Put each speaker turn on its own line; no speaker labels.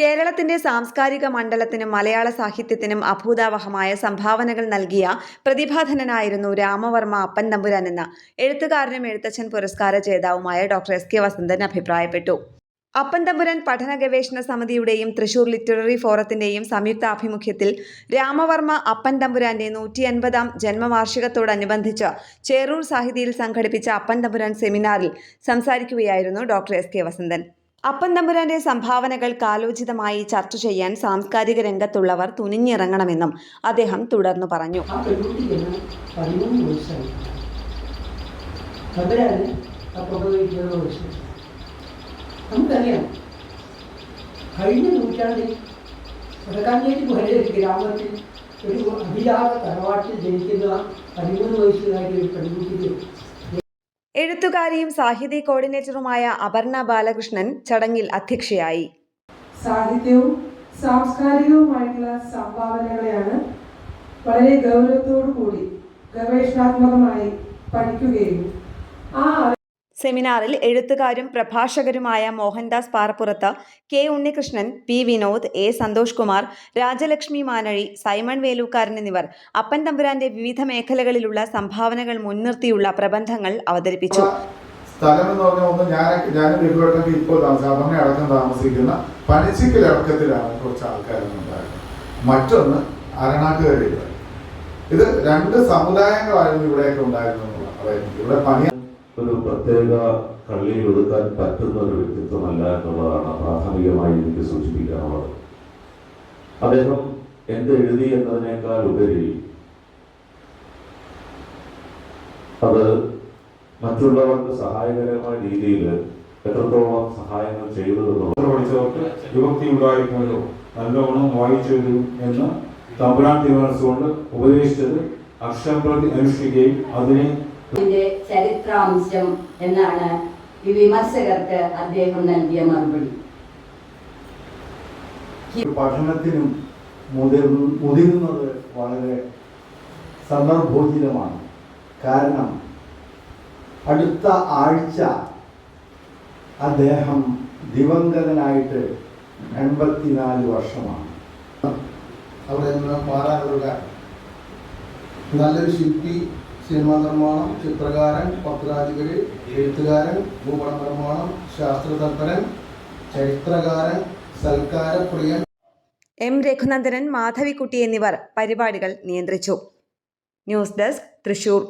കേരളത്തിന്റെ സാംസ്കാരിക മണ്ഡലത്തിനും മലയാള സാഹിത്യത്തിനും അഭൂതാവഹമായ സംഭാവനകൾ നൽകിയ പ്രതിഭാധനനായിരുന്നു രാമവർമ്മ അപ്പൻ തമ്പുരാൻ എന്ന എഴുത്തുകാരനും എഴുത്തച്ഛൻ പുരസ്കാര ജേതാവുമായ ഡോക്ടർ എസ് കെ വസന്തൻ അഭിപ്രായപ്പെട്ടു. അപ്പൻ തമ്പുരാൻ പഠന ഗവേഷണ സമിതിയുടെയും തൃശൂർ ലിറ്റററി ഫോറത്തിന്റെയും സംയുക്ത ആഭിമുഖ്യത്തിൽ രാമവർമ്മ അപ്പൻ തമ്പുരാന്റെ നൂറ്റി അൻപതാം ജന്മവാർഷികത്തോടനുബന്ധിച്ച് ചേറൂർ സാഹിതിയിൽ സംഘടിപ്പിച്ച അപ്പൻ തമ്പുരാൻ സെമിനാറിൽ സംസാരിക്കുകയായിരുന്നു ഡോക്ടർ എസ് കെ വസന്തൻ. അപ്പൻ തമ്പുരാന്റെ സംഭാവനകൾ കാലോചിതമായി ചർച്ച ചെയ്യാൻ സാംസ്കാരിക രംഗത്തുള്ളവർ തുനിഞ്ഞിറങ്ങണമെന്നും അദ്ദേഹം തുടർന്നു പറഞ്ഞു.
ഒരു അഭിലാപ തറവാട്ടിൽ ജനിക്കുന്ന പതിമൂന്ന് വയസ്സുകാരി ഒരു പെൺകുട്ടിക്ക്
എഴുത്തുകാരിയും സാഹിത്യ കോർഡിനേറ്ററുമായ അപർണ ബാലകൃഷ്ണൻ ചടങ്ങിൽ അധ്യക്ഷയായി.
സാഹിത്യവും സാംസ്കാരികവുമായിട്ടുള്ള സംഭാവനകളെയാണ് വളരെ ഗൗരവത്തോടു കൂടി ഗവേഷണാത്മകമായി പഠിക്കുകയും ആ
സെമിനാറിൽ എഴുത്തുകാരും പ്രഭാഷകരുമായ Mohandas Parappurath K Unnikrishnan P Vinod A Santhosh Kumar Rajalakshmi Manazhi Simon Velookkaran എന്നിവർ അപ്പൻ തമ്പുരാന്റെ വിവിധ മേഖലകളിലുള്ള സംഭാവനകൾ മുൻനിർത്തിയുള്ള പ്രബന്ധങ്ങൾ അവതരിപ്പിച്ചു.
ഞാൻ ഞാൻ ഇപ്പോൾ താമസിക്കുന്ന മറ്റൊന്ന് അരണാട്ടുകരയിൽ ഇത് രണ്ട് സമുദായങ്ങളായിരുന്നു ഇവിടെയൊക്കെ ഉണ്ടായിരുന്നു എന്നുള്ളത് അതായത് ഇവിടെ പണി
ഒരു പ്രത്യേക കള്ളിയിൽ ഒതുക്കാൻ പറ്റുന്ന ഒരു വ്യക്തിത്വമല്ല എന്നുള്ളതാണ് പ്രാഥമികമായി എനിക്ക് സൂചിപ്പിക്കാനുള്ളത്. അദ്ദേഹം എന്ത് എഴുതി എന്നതിനേക്കാൾ ഉപരി അത് മറ്റുള്ളവർക്ക് സഹായകരമായ രീതിയിൽ എത്രത്തോളം സഹായങ്ങൾ ചെയ്തു
പഠിച്ചവർക്ക് വിഭക്തി ഉണ്ടായിരുന്നല്ലോ. നല്ലോണം വായിച്ചു എന്ന് തമ്പുരാൻ തീരുമാനിച്ചുകൊണ്ട് ഉപദേശിച്ചത് അക്ഷരം പ്രതി അനുഷ്ഠിക്കുകയും അതിനെ
ഇതിന്റെ ചരിത്രാംശം എന്നാണ് ഈ വിമർശകർക്ക് അദ്ദേഹം നൽകിയ മറുപടി.
പഠനത്തിനും മുതിരുന്നത് വളരെ സന്ദർഭോചിതമാണ്. കാരണം അടുത്ത ആഴ്ച അദ്ദേഹം ദിവംഗതനായിട്ട് എൺപത്തിനാല് വർഷമാണ്.
അവിടെ നിന്ന് മാറാനുള്ള നല്ലൊരു ശില്പി സിനിമാ നിർമ്മാണം ചിത്രകാരൻ പത്രാധിപര് എഴുത്തുകാരൻ ഭൂപട നിർമ്മാണം ശാസ്ത്രതൽപരൻ ചരിത്രകാരൻ സൽക്കാരപ്രിയൻ
എം രഘുനന്ദനൻ മാധവിക്കുട്ടി എന്നിവർ പരിപാടികൾ നിയന്ത്രിച്ചു. News desk Thrissur.